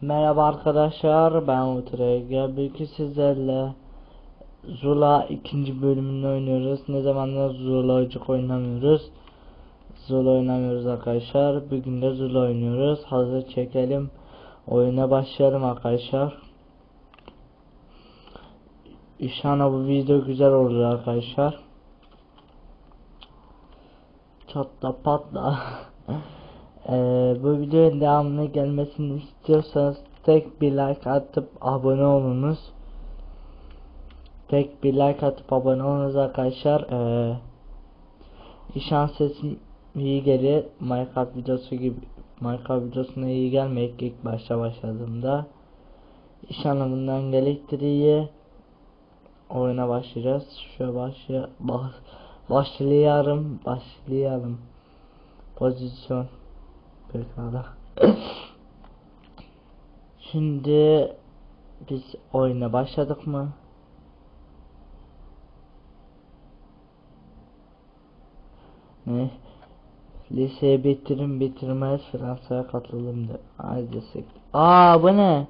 Merhaba arkadaşlar ben Utrege Bugün sizlerle Zula ikinci bölümünü oynuyoruz. Ne zamandır Zula'cık oynamıyoruz? Zula oynamıyoruz arkadaşlar. Bugün de Zula oynuyoruz. Hazır çekelim. Oyuna başlayalım arkadaşlar. İnşallah bu video güzel olur arkadaşlar. Çatla patla Ee, bu videonun devamını gelmesini istiyorsanız tek bir like atıp abone olunuz. Tek bir like atıp abone olunuz arkadaşlar. Ee, İnşallah sesim iyi gelir. Minecraft videosu gibi Minecraft videosuna iyi gelmeyecek ilk başta başladığımda. İnşallah bundan gelecektir iyi. Oyuna başlayacağız. Şöyle başlay baş başlayalım. Başlayalım. Pozisyon. Pekala. Şimdi biz oyuna başladık mı? Ne? Liseyi bitirin bitirmez Fransa'ya katıldım da. Hadi desek. Aa bu ne?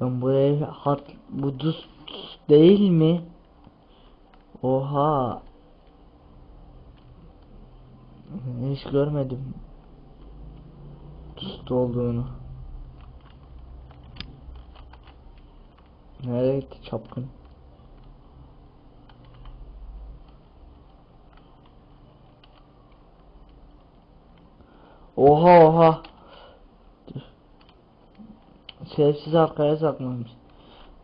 Ben buraya hat bu düz değil mi? Oha. Hiç görmedim. Tust olduğunu. Nereye gitti çapkın? Oha oha. Şerefsiz arkaya saklamış.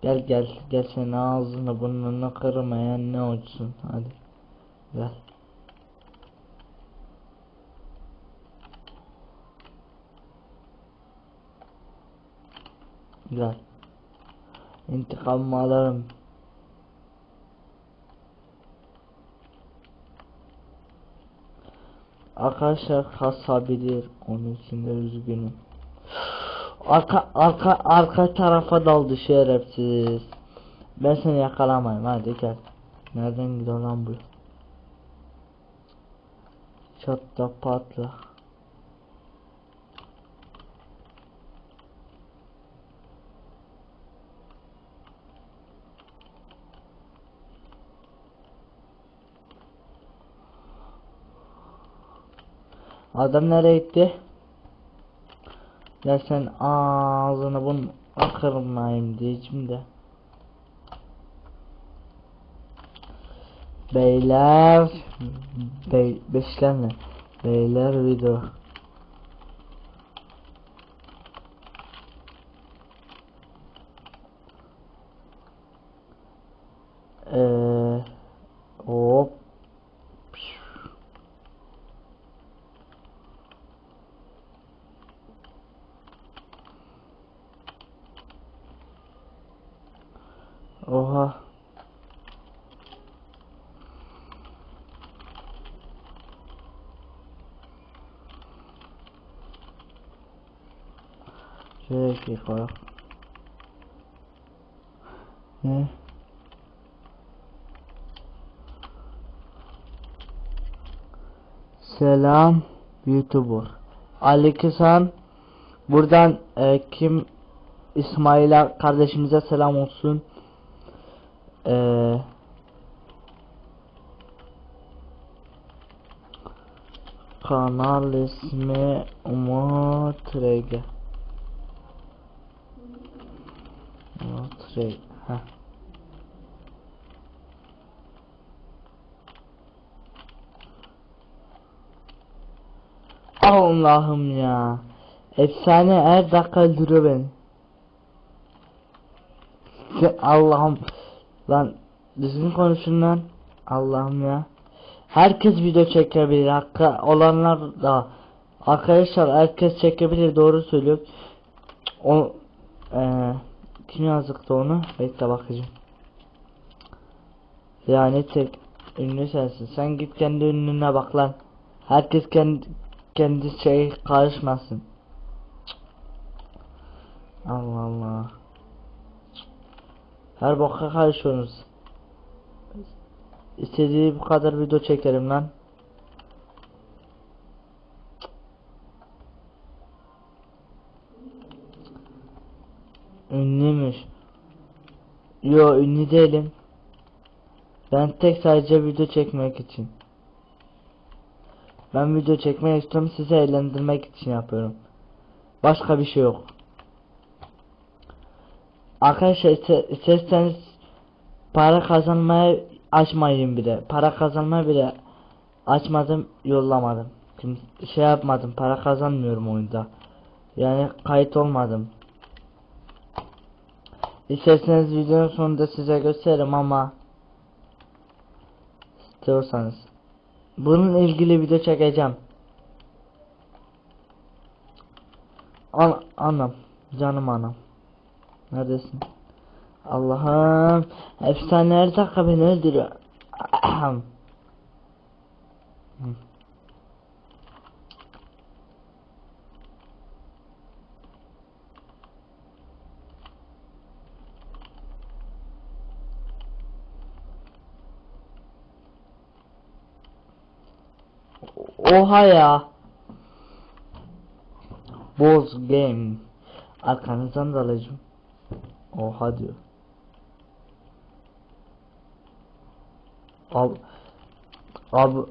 Gel gel gel sen ağzını burnunu kırmayan ne olsun hadi. Gel. Güzel. İntikamımı alırım. Arkadaşlar kasabilir. Onun için de üzgünüm. Arka arka arka tarafa daldı şerefsiz. Ben seni yakalamayayım hadi gel. Nereden gidiyor lan bu? Çatla patla. Adam nereye gitti? Ya sen ağzını bunu akırmayayım diyeceğim de. Beyler bey, beşlenme. Beyler video. Eee hop Oha. Şöyle koy. Ne? Selam YouTuber. Aleykümselam. Buradan e, kim İsmail'e kardeşimize selam olsun. Ee, kanal ismi Umut Rege. Umut Rege. Heh. Allah'ım ya. Efsane her dakika öldürüyor beni. Allah'ım. Lan düzgün konuşun. Allah'ım ya. Herkes video çekebilir. Hakkı olanlar da. Arkadaşlar herkes çekebilir. Doğru söylüyor. O ee, kim yazıktı onu? Bekle bakacağım. Yani tek ünlü sensin. Sen git kendi ünlüne bak lan. Herkes kendi kendi şey karışmasın. Allah Allah. Her boka karışıyorsunuz. İstediği bu kadar video çekerim lan. Ünlüymüş. Yo ünlü değilim. Ben tek sadece video çekmek için. Ben video çekmek istiyorum sizi eğlendirmek için yapıyorum. Başka bir şey yok. Arkadaşlar iste- isterseniz para kazanmaya açmayın bile. Para kazanma bile açmadım yollamadım. Kim şey yapmadım para kazanmıyorum oyunda. Yani kayıt olmadım. İsterseniz videonun sonunda size gösteririm ama istiyorsanız bunun ilgili video çekeceğim. An anam canım anam neredesin? Allah'ım efsane her dakika beni öldürüyor. Oha ya. Boz game. Arkanızdan da alacağım. Oha diyor. Ab ab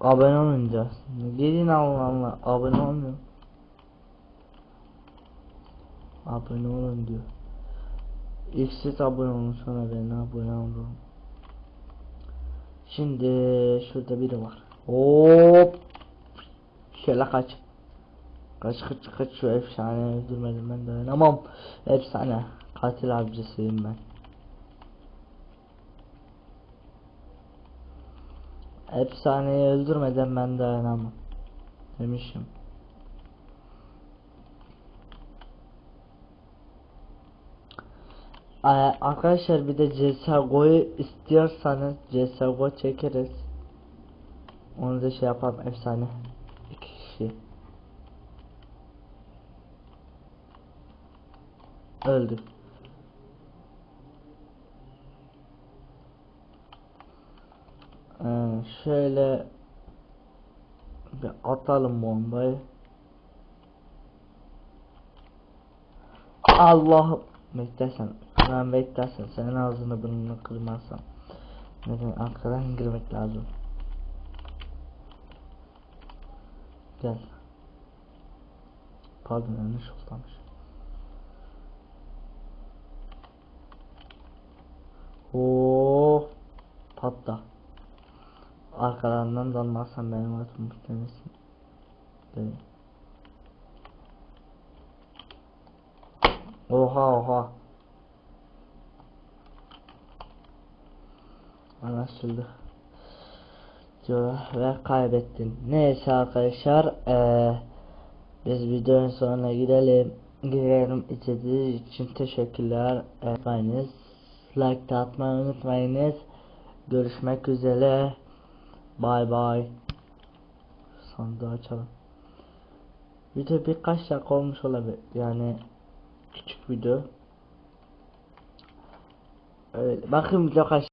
abone olunca gelin Allah Allah abone olmuyor. Abone olun diyor. İlk siz abone olun sonra ben abone olun. Şimdi şurada biri var. Hop. Şöyle kaç. Kaç kaç kaç şu efsane öldürmedim ben dayanamam. Efsane. Katil avcısıyım ben. Efsaneyi öldürmeden ben dayanamam. Demişim. Aa, Arkadaşlar bir de CSGO'yu istiyorsanız CSGO çekeriz. Onu da şey yapalım efsane. İki kişi. Öldü. Ee, şöyle bir atalım bombayı. Allah beklersen ben beklersen senin ağzını burnunu kırmazsam. Neden? Arkadan girmek lazım. Gel. Pardon yanlış oldamış Oo patla arkalarından dalmazsan benim atım muhtemesin değil Oha oha. Anlaşıldı. Diyor ve kaybettin. Neyse arkadaşlar eee biz videonun sonuna gidelim. Gidelim izlediğiniz için teşekkürler. Unutmayınız. Like atmayı unutmayınız. Görüşmek üzere. Bye bye. Sandığı açalım. Video birkaç dakika olmuş olabilir. Yani küçük video. Öyle. Bakın video kaç